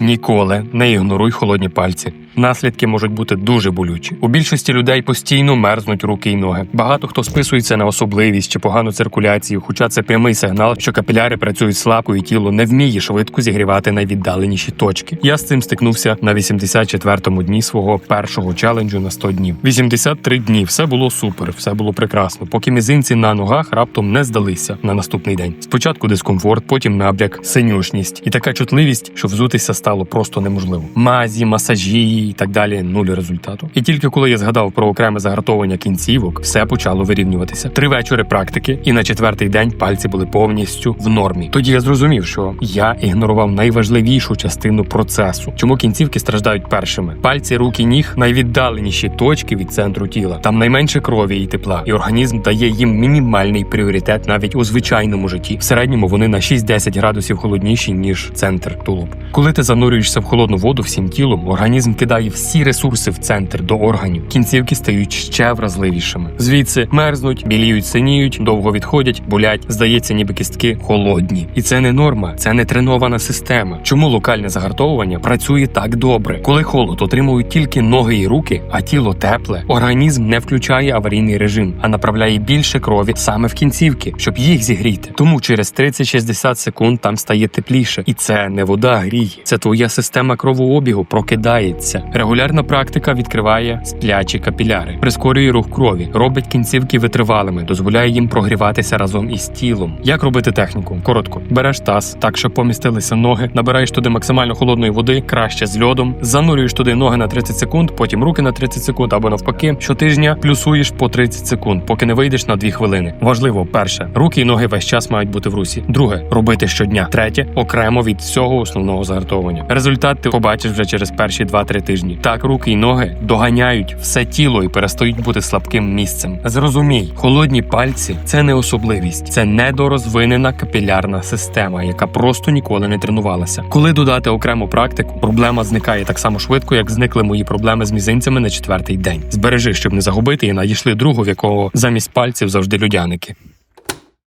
Ніколи не ігноруй холодні пальці. Наслідки можуть бути дуже болючі. У більшості людей постійно мерзнуть руки й ноги. Багато хто списується на особливість чи погану циркуляцію, хоча це прямий сигнал, що капіляри працюють слабко і тіло не вміє швидко зігрівати найвіддаленіші точки. Я з цим стикнувся на 84-му дні свого першого челенджу на 100 днів. 83 дні, все було супер, все було прекрасно. Поки мізинці на ногах раптом не здалися на наступний день. Спочатку дискомфорт, потім набряк, синюшність і така чутливість, що взутися стало просто неможливо. Мазі, масажі і так далі нуль результату. І тільки коли я згадав про окреме загартовування кінцівок, все почало вирівнюватися. Три вечори практики, і на четвертий день пальці були повністю в нормі. Тоді я зрозумів, що я ігнорував найважливішу частину процесу, чому кінцівки страждають першими. Пальці, руки, ніг найвіддаленіші точки від центру тіла. Там найменше крові і тепла, і організм дає їм мінімальний пріоритет навіть у звичайному житті. В середньому вони на 6-10 градусів холодніші ніж центр тулуб. Коли ти занурюєшся в холодну воду всім тілом, організм кидає всі ресурси в центр до органів. Кінцівки стають ще вразливішими. Звідси мерзнуть, біліють, синіють, довго відходять, болять. Здається, ніби кістки холодні. І це не норма, це не тренована система. Чому локальне загартовування працює так добре? Коли холод отримують тільки ноги і руки, а тіло тепле, організм не включає аварійний режим, а направляє більше крові саме в кінцівки, щоб їх зігріти. Тому через 30-60 секунд там стає тепліше, і це не вода гріє, це твоя система кровообігу прокидається. Регулярна практика відкриває сплячі капіляри, прискорює рух крові, робить кінцівки витривалими, дозволяє їм прогріватися разом із тілом. Як робити техніку? Коротко, береш таз, так щоб помістилися ноги, набираєш туди максимально холодної води, краще з льодом, занурюєш туди ноги на 30 секунд, потім руки на 30 секунд або навпаки. Щотижня плюсуєш по 30 секунд, поки не вийдеш на 2 хвилини. Важливо, перше, руки і ноги весь час мають бути в русі. Друге, робити щодня. Третє окремо від всього основного загартовування. Результат ти побачиш вже через перші 2-3 тижні. Так руки і ноги доганяють все тіло і перестають бути слабким місцем. Зрозумій, холодні пальці це не особливість, це недорозвинена капілярна система, яка просто ніколи не тренувалася. Коли додати окрему практику, проблема зникає так само швидко, як зникли мої проблеми з мізинцями на четвертий день. Збережи, щоб не загубити, і надійшли другу, в якого замість пальців завжди людяники.